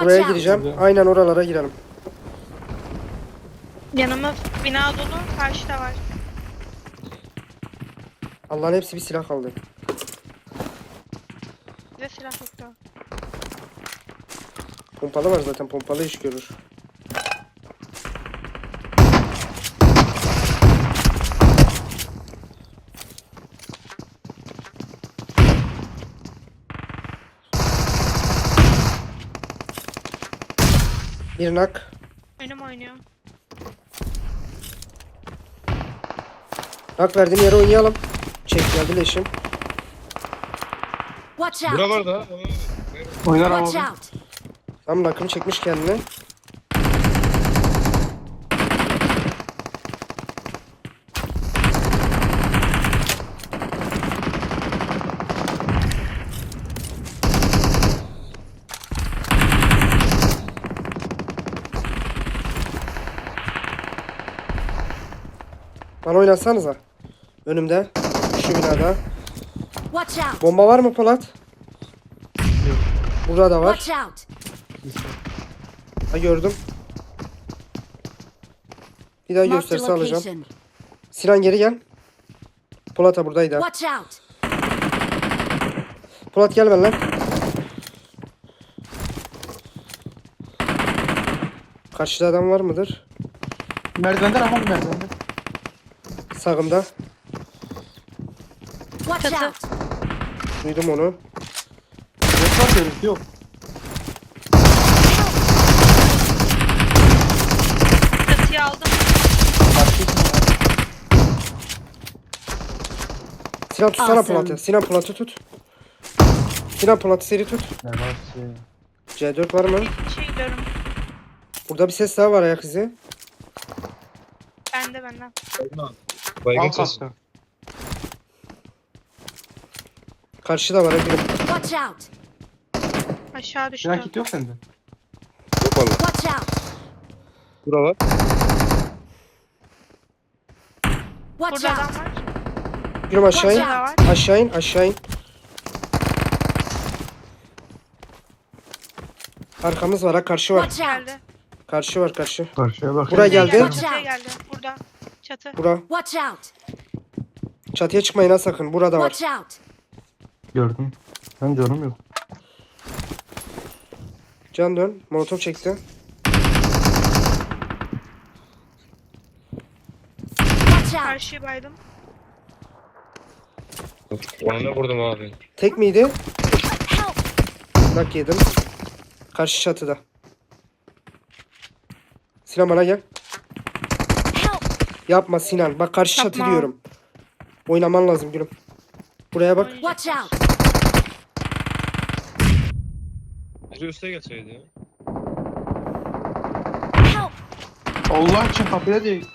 Buraya gireceğim. Aynen oralara girelim. Yanıma bina dolu. Karşıda var. Allah'ın hepsi bir silah kaldı. Bize silah yoktu. Pompalı var zaten. Pompalı iş görür. Bir nak. Önüm oynuyor. Nak verdiğin yere oynayalım. Çek geldi leşim. Watch out. var da. Oynar Watch abi. out. Tam nakım çekmiş kendini. Bana oynatsanıza. Önümde. Şu binada. Bomba var mı Polat? Burada da var. Ha gördüm. Bir daha gösterisi alacağım. Sinan geri gel. Polat da buradaydı. Polat gel ben lan. Karşıda adam var mıdır? Merdivenden ama merdivenden. Sağımda. Watch Çatı. out. Duydum onu. Yok lan görüntü yok. Çatıyı aldım. Sinan tutsana Awesome. Polat'ı. Sinan Polat'ı tut. Sinan Polat'ı seri tut. Ne var ki? C4 var mı? Şey. Burada bir ses daha var ayak izi. Bende benden. Baygın Al sesi. kaskı. Karşıda var. ha, gülüm. Watch out. Aşağı düştü. Silah kit yok sende. Yok valla. Watch out. Bura var. Watch Burada out. adam var. Gülüm aşağı in. Burada var. Aşağı in. Aşağı in. Arkamız var ha. Karşı var. Watch out. Geldi. Karşı var karşı. Karşıya bak. Buraya geldi. Çatıya geldi. Çatı. Bura. Watch out. Çatıya çıkmayın ha sakın. Burada var. Watch out. Gördüm. Ben canım yok. Can dön. Molotof çekti. Watch out. Karşıyı baydım. Ona ne vurdum abi? Tek miydi? Help. Nak yedim. Karşı çatıda. Sinan bana gel. Yapma Sinan. Bak karşı çatı Yapma. diyorum. Oynaman lazım gülüm. Buraya bak. Watch out. Biri üste ya. Help. Allah için kapıya değil.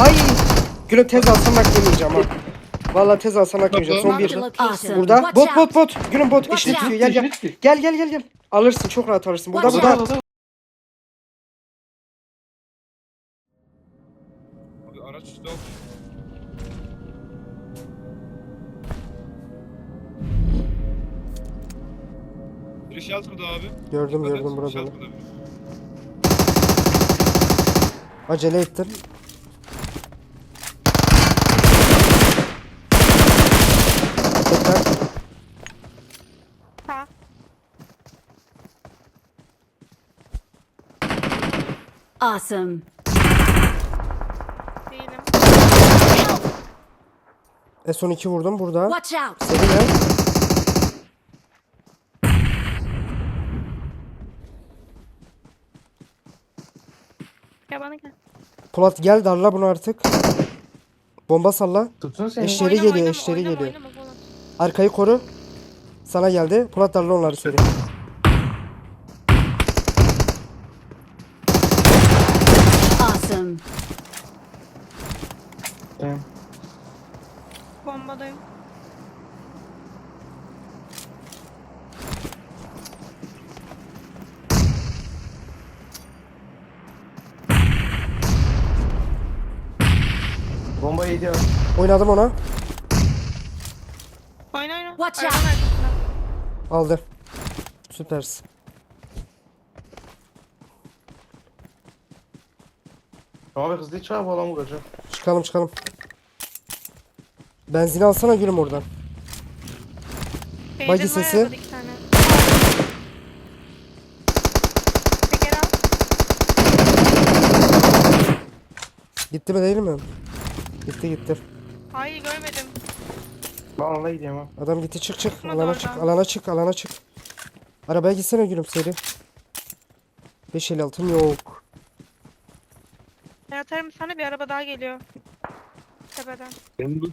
Ay! Gülüm tez alsam nak yemeyeceğim ha. Vallahi tez alsam nak yemeyeceğim. Son bir. Burada. Watch Bot out. bot bot. Gülüm bot. İşini tutuyor. Gel gel. Gel gel gel gel. Alırsın. Çok rahat alırsın. Burada Watch burada. Burada oldu. Biri shelter'da abi. Gördüm Evet, gördüm burada. shelter'da biri. Acele ettim. Tekrar. Ha. Awesome. E son iki vurdum burada. Watch out. Seni ne? Ya bana gel. Polat gel darla bunu artık. Bomba salla. Tutsun seni. Eşleri Oynama, geliyor, oynama, eşleri oynama, geliyor. oynama. Arkayı koru. Sana geldi. Polat darla onları seri. Oynadım ona. Oyna oyna. Watch out! Aldı. Süpersin. Abi hızlı çağır bu adam vuracak. Çıkalım çıkalım. Benzin alsana gülüm oradan. Bagi var sesi. Gitti mi değil mi? Gitti gitti. Hayır görmedim. Ben onunla gideyim ha. Adam gitti çık çık. Çıkmadı Alana oradan. çık alana çık alana çık. Arabaya gitsene gülüm seri. 5 el altın yok. Ben atarım sana bir araba daha geliyor. Tepeden. Benim bu.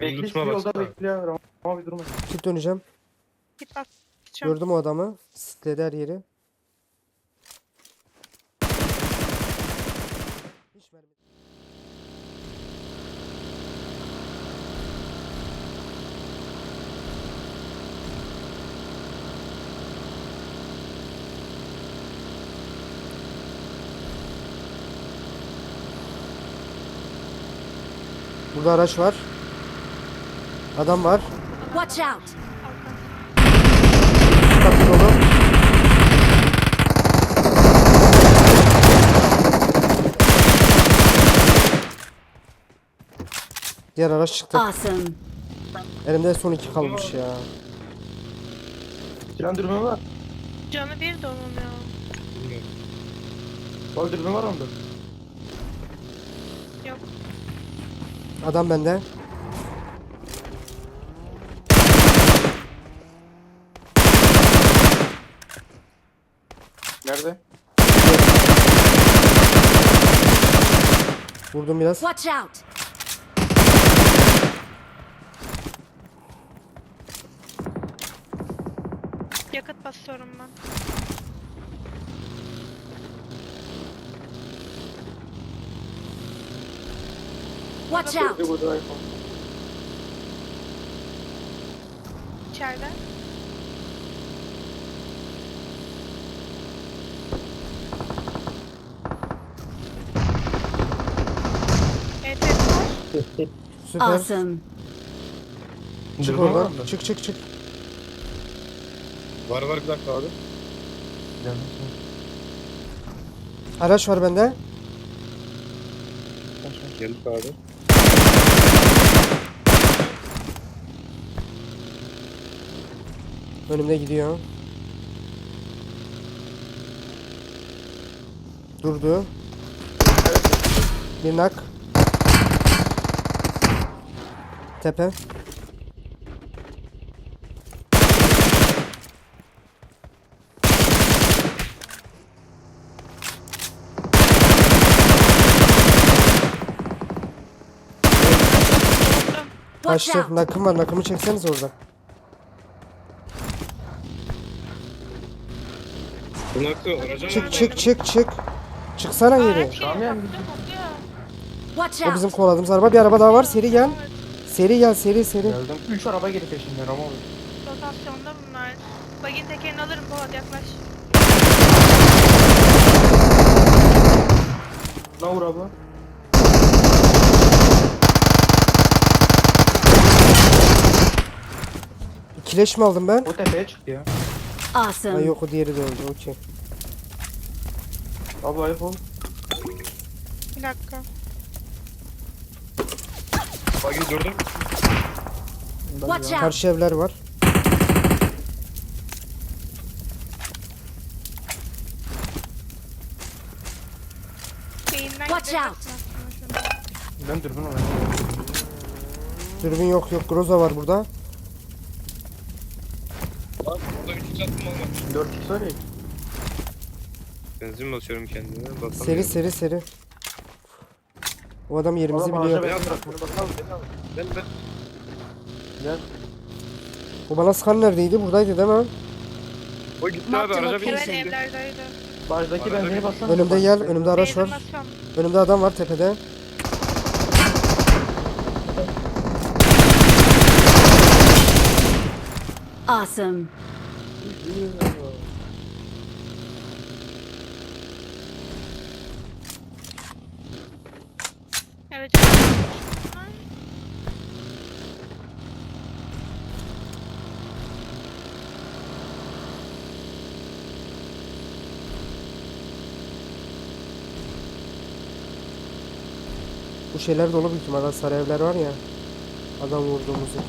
Benim Bekle lütfuma yolda baksana. bekliyor. Ama bir durma. Git döneceğim. Git bas. Gideceğim. Gördüm o adamı. Sitledi her yeri. Burada araç var. Adam var. Watch out! Kapı dolu. Diğer araç çıktı. Awesome! Elimde son iki kalmış ya. Silah dürbün var. Canı bir de onun ya. Bak dürbün var onda. Adam bende. Nerede? Vurdum biraz. Watch out! Yakıt basıyorum ben. Watch out! İçeride. Evet evet var. Süper. Awesome! Çık var oradan. onda. Çık çık çık. Var var bir dakika abi. Araç var bende. Geldik abi. Önümde gidiyor. Durdu. Bir nak. Tepe. Kaçtı. Nakım var. Nakımı çekseniz oradan. Bunu aklı aracın Çık çık çık çık. Çıksana geri. Araç geliyor. Watch O out! bizim kovaladığımız araba. Bir araba daha var. Seri gel. Seri gel seri seri. Geldim. 3 araba geri peşinden ama abi. Rotasyonda bunlar. Bagin tekerini alırım Polat yaklaş. Ne vur abla? Kileş mi aldım ben? O tepeye çıktı ya. Ay Awesome! yok o diğeri de öldü. Okey. Abla iPhone. Bir dakika. Bagi durdum. Watch out! Karşı evler var. Beyinden Watch gidelim out. Ben dürbün alayım. Dürbün yok yok. Groza var burada. Lan burada bir çatım olmadı. 4x var ya. Benzin basıyorum kendime. Basamıyorum. Seri seri seri. O adam yerimizi Adam biliyor. ağaca Beni al. Ben ben. Gel. O bana sıkan neredeydi? Buradaydı değil mi? O gitti abi araca location. Evet bindi. evlerdeydi. Bajdaki Arada benzini bir- bassana. Önümde gel. Önümde araç var. Önümde adam var tepede. Awesome! aracı Bu şeyler dolu büyük ihtimalle sarı evler var ya. Adam vurduğumuz yer.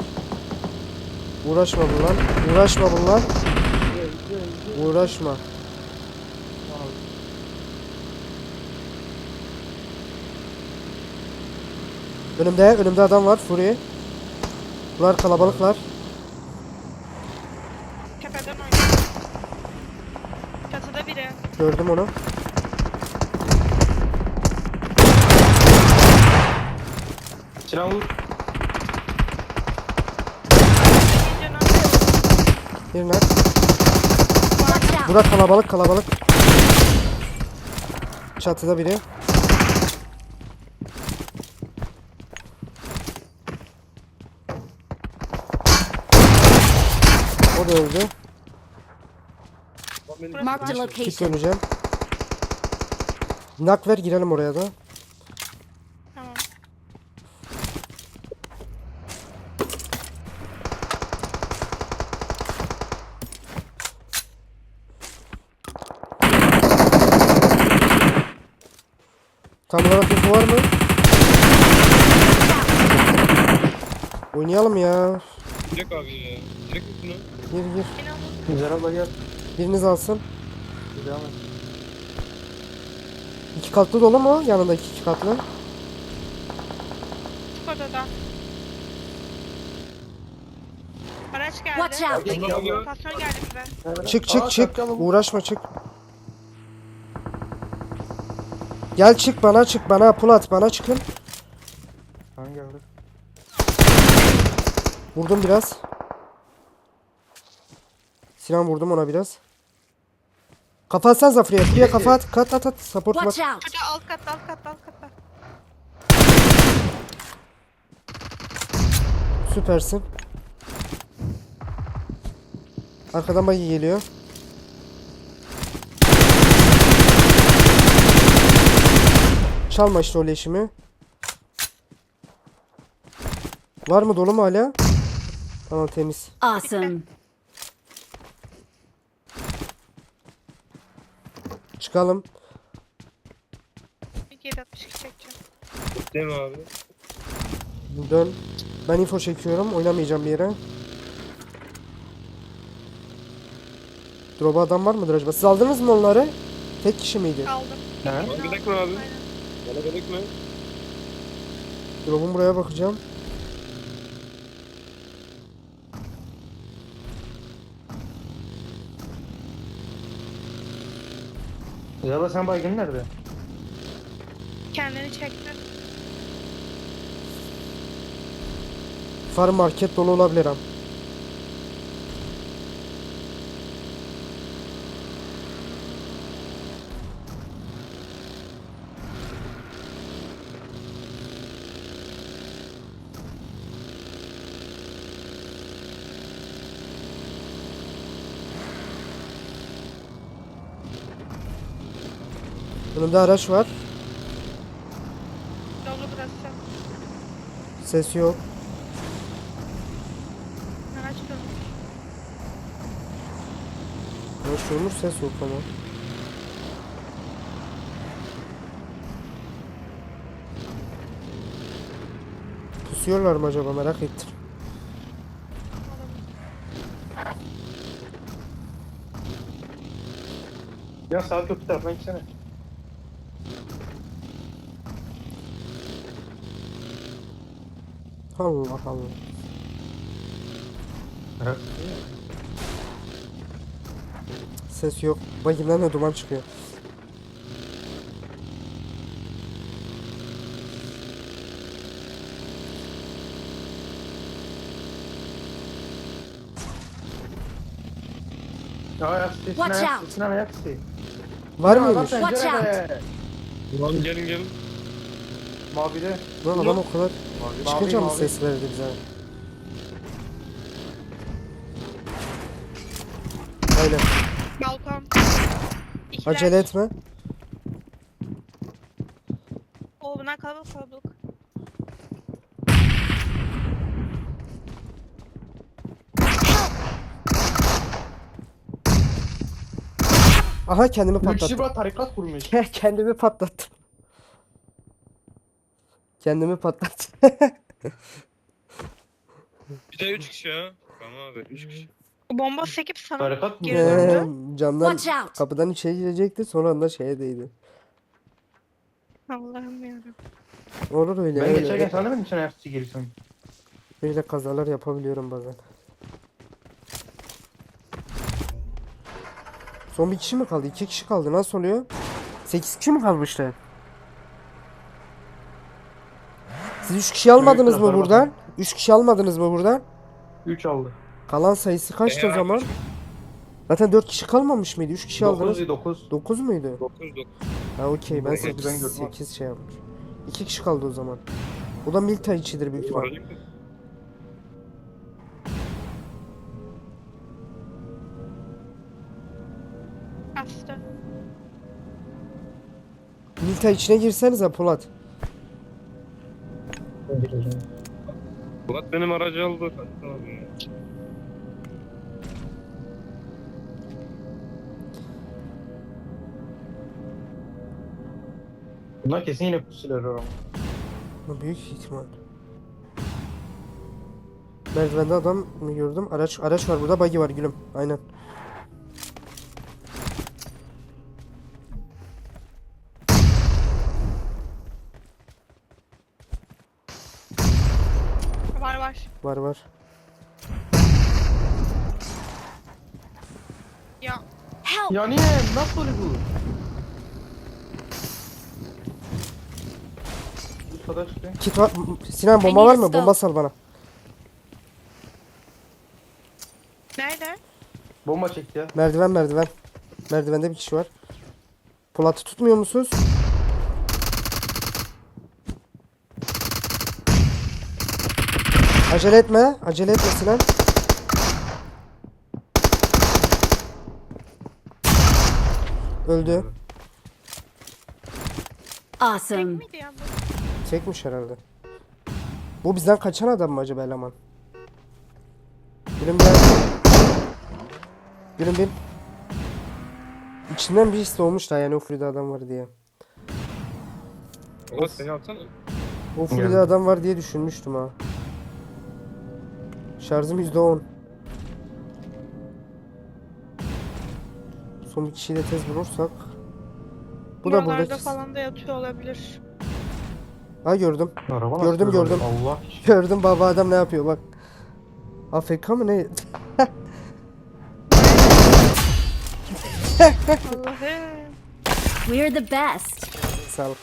Uğraşma bunlar. Uğraşma bunlar. Uğraşma. Önümde, önümde adam var. Fury. Bunlar kalabalıklar. Tepeden oynuyor. Çatıda biri. Gördüm onu. Sinan vur. İyice ne yapıyor? Bir nak. Watch out! Burada kalabalık kalabalık. Çatıda biri. O da öldü. Kit location. döneceğim. Nak ver girelim oraya da. Tamam. Tam olarak info var mı? Oynayalım ya. Direkt abi ya. Direkt üstüne. Gir gir. Güzel abla gel. Biriniz alsın. Devam et. İki katlı dolu mu? Yanındaki iki katlı. Çık odada. Araç geldi. Watch out! Geldi bize. Çık çık Aa, çık. çakalım. Uğraşma çık. Gel çık bana çık bana Pulat bana çıkın. Hangi geldi? Vurdum biraz. Sinan vurdum ona biraz. Kafa atsanıza Free'ye. Free'ye kafa at. Kat at at. Support Watch bak. out! Şurada alt katta alt katta alt katta. Süpersin. Arkadan bagi geliyor. Çalma işte o leşimi. Var mı dolu mu hala? Tamam temiz. Awesome! Çıkalım. 762 çekeceğim. Değil mi abi? Dön. Ben info çekiyorum. Oynamayacağım bir yere. Drop'a adam var mıdır acaba? Siz aldınız mı onları? Tek kişi miydi? Aldım. Ne? Bana gerek mi abi? Aynen. Bana gerek mi? Drop'un buraya bakacağım. Abla sen baygın nerede? Kendini çekti. Farm market dolu olabilir am. Önümde araç var. Dolu burası. Ses yok. Araç durmuş. Araç durmuş ses yok ama. Pusuyorlar mı acaba merak ettim. Ya sağ köprü tarafından gitsene. Allah Allah. Ses yok. Bagimden de duman çıkıyor. Watch out. Var mıymış? Watch pencerede. Ulan gelin gelin. Mavide. Lan adam o kadar çıkınca mı ses verdi bize? Aynen. Balkon. İkiler. Acele etme. Oo bunlar kalabalık kalabalık. Aha kendimi Bir kişi patlattım. burada tarikat kurmuş. kendimi patlattım. Kendimi patlat. Bir de 3 kişi ha. Tamam abi 3 kişi. Bomba sekip sana Barikat mı? geri döndü. Camdan Watch out. kapıdan içeri girecekti sonra anda şeye değdi. Allah'ım yarabbim. Olur öyle. Ben öyle. geçerken sana demedim sen FC girsin. Böyle kazalar yapabiliyorum bazen. Son bir kişi mi kaldı? İki kişi kaldı. Nasıl oluyor? Sekiz kişi mi kalmıştı? Siz üç kişi almadınız mı buradan? Üç kişi almadınız mı buradan? 3 aldı. Kalan sayısı kaçtı o Ee, zaman? Zaten dört kişi kalmamış mıydı? Üç kişi aldınız. 9 9. Dokuz muydu? 9 9. Ha okey ben Dokuz, sekiz, ben gördüm. sekiz şey yapmış. İki kişi kaldı o zaman. O da Milta içidir büyük ihtimal. Milta içine girsenize Polat. Benim aracı aldı. Bunlar kesin yine pusular ama. Ama Büyük ihtimal. Merdivende adam mı gördüm? Araç araç var burada buggy var gülüm. Aynen. Var var. Ya Help. Ya niye? Nasıl oluyor bu? Bu kadar işte. Kit var. Sinan bomba var mı? Bomba sal bana. nerede? Bomba çekti ya. Merdiven merdiven. Merdivende bir kişi var. Polat'ı tutmuyor musunuz? Acele etme. Acele etme Sinan. Öldü. Awesome. Çekmiş herhalde. Bu bizden kaçan adam mı acaba eleman? Gülüm gel. Gülüm bin. İçinden bir his doğmuş da yani o Frida adam var diye. Bulat seni alsana. O Frida Yani. adam var diye düşünmüştüm ha. Şarjım %10. Son bir kişiyi de tez vurursak. Bu da burada. Falan da yatıyor olabilir. Ha gördüm. Araba nasıl Gördüm, böyle? gördüm. Allah. Gördüm baba adam ne yapıyor bak. AFK mı ne? Allah'ım. We're the best. Sağ ol.